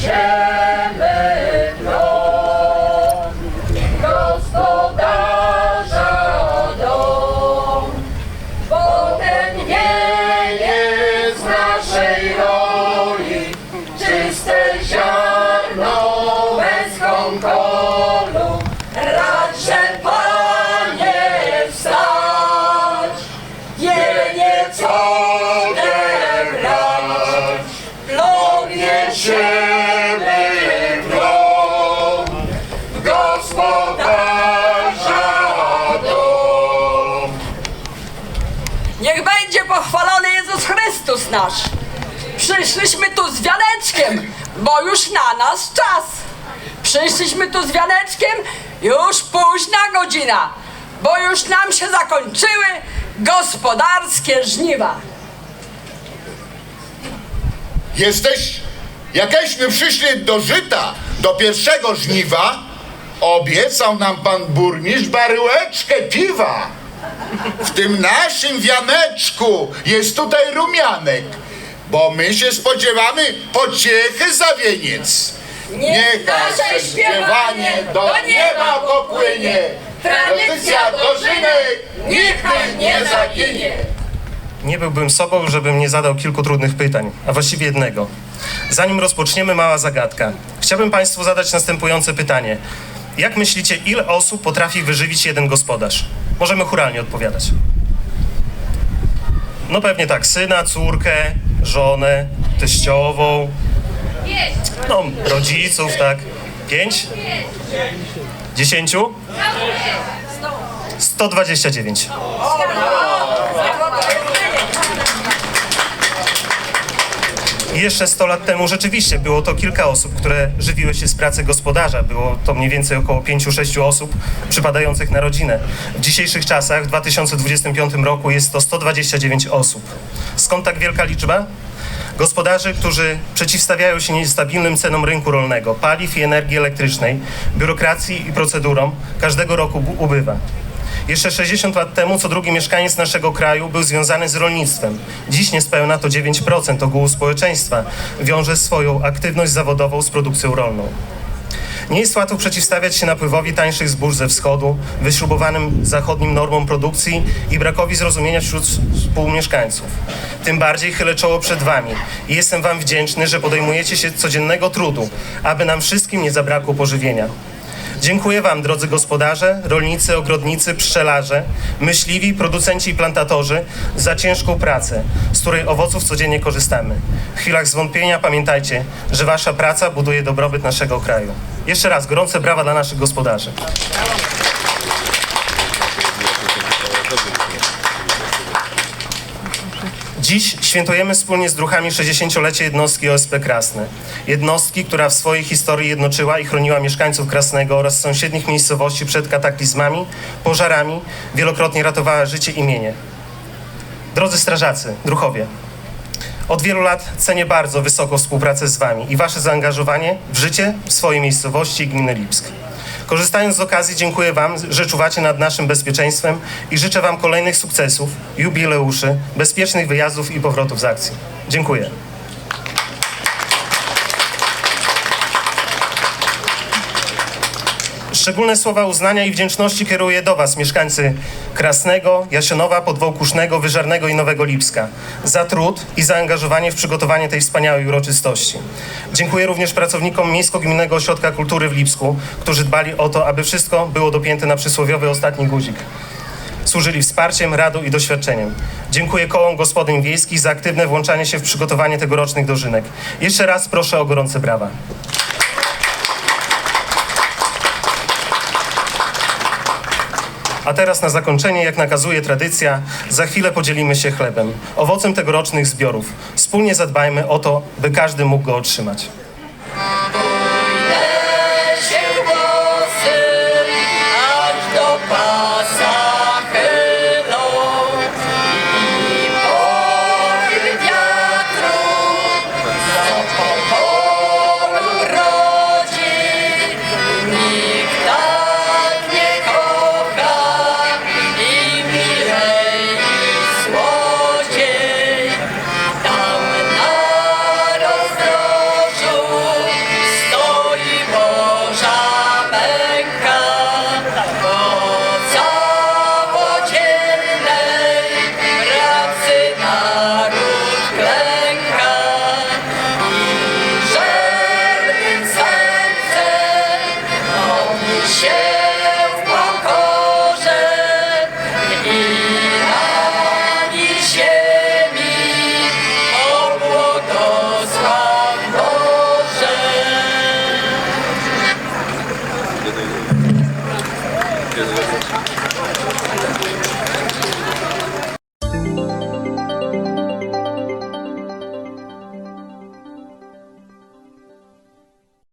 share. Pochwalony Jezus Chrystus nasz. Przyszliśmy tu z wianeczkiem, bo już na nas czas. Przyszliśmy tu z wianeczkiem, już późna godzina, bo już nam się zakończyły gospodarskie żniwa. Jesteś, jakeśmy przyszli do żyta, do pierwszego żniwa, obiecał nam pan burmistrz baryłeczkę piwa. W tym naszym wianeczku jest tutaj rumianek, bo my się spodziewamy pociechy za wieniec. Niech nasze śpiewanie do nieba popłynie, tradycja dożynek niechaj nie zaginie. Nie byłbym sobą, żebym nie zadał kilku trudnych pytań, a właściwie jednego. Zanim rozpoczniemy, mała zagadka. Chciałbym Państwu zadać następujące pytanie. Jak myślicie, ile osób potrafi wyżywić jeden gospodarz? Możemy churalnie odpowiadać. No pewnie tak, syna, córkę, żonę, teściową, no rodziców, tak. Pięć? Dziesięciu? 129. Jeszcze 100 lat temu rzeczywiście było to kilka osób, które żywiły się z pracy gospodarza. Było to mniej więcej około 5-6 osób przypadających na rodzinę. W dzisiejszych czasach, w 2025 roku jest to 129 osób. Skąd tak wielka liczba? Gospodarzy, którzy przeciwstawiają się niestabilnym cenom rynku rolnego, paliw i energii elektrycznej, biurokracji i procedurom, każdego roku ubywa. Jeszcze 60 lat temu co drugi mieszkaniec naszego kraju był związany z rolnictwem. Dziś niespełna to 9% ogółu społeczeństwa wiąże swoją aktywność zawodową z produkcją rolną. Nie jest łatwo przeciwstawiać się napływowi tańszych zbóż ze wschodu, wyśrubowanym zachodnim normom produkcji i brakowi zrozumienia wśród współmieszkańców. Tym bardziej chylę czoło przed Wami i jestem Wam wdzięczny, że podejmujecie się codziennego trudu, aby nam wszystkim nie zabrakło pożywienia. Dziękuję Wam, drodzy gospodarze, rolnicy, ogrodnicy, pszczelarze, myśliwi, producenci i plantatorzy za ciężką pracę, z której owoców codziennie korzystamy. W chwilach zwątpienia pamiętajcie, że Wasza praca buduje dobrobyt naszego kraju. Jeszcze raz gorące brawa dla naszych gospodarzy. Dziś świętujemy wspólnie z druhami 60-lecie jednostki OSP Krasne. Jednostki, która w swojej historii jednoczyła i chroniła mieszkańców Krasnego oraz sąsiednich miejscowości przed kataklizmami, pożarami, wielokrotnie ratowała życie i mienie. Drodzy strażacy, druhowie, od wielu lat cenię bardzo wysoko współpracę z Wami i Wasze zaangażowanie w życie swojej miejscowości gminy Lipsk. Korzystając z okazji, dziękuję Wam, że czuwacie nad naszym bezpieczeństwem i życzę Wam kolejnych sukcesów, jubileuszy, bezpiecznych wyjazdów i powrotów z akcji. Dziękuję. Szczególne słowa uznania i wdzięczności kieruję do Was, mieszkańcy Krasnego, Jasionowa, Podwołkusznego, Wyżarnego i Nowego Lipska, za trud i zaangażowanie w przygotowanie tej wspaniałej uroczystości. Dziękuję również pracownikom Miejsko-Gminnego Ośrodka Kultury w Lipsku, którzy dbali o to, aby wszystko było dopięte na przysłowiowy ostatni guzik. Służyli wsparciem, radą i doświadczeniem. Dziękuję kołom gospodyń wiejskich za aktywne włączanie się w przygotowanie tegorocznych dożynek. Jeszcze raz proszę o gorące brawa. A teraz na zakończenie, jak nakazuje tradycja, za chwilę podzielimy się chlebem, owocem tegorocznych zbiorów. Wspólnie zadbajmy o to, by każdy mógł go otrzymać.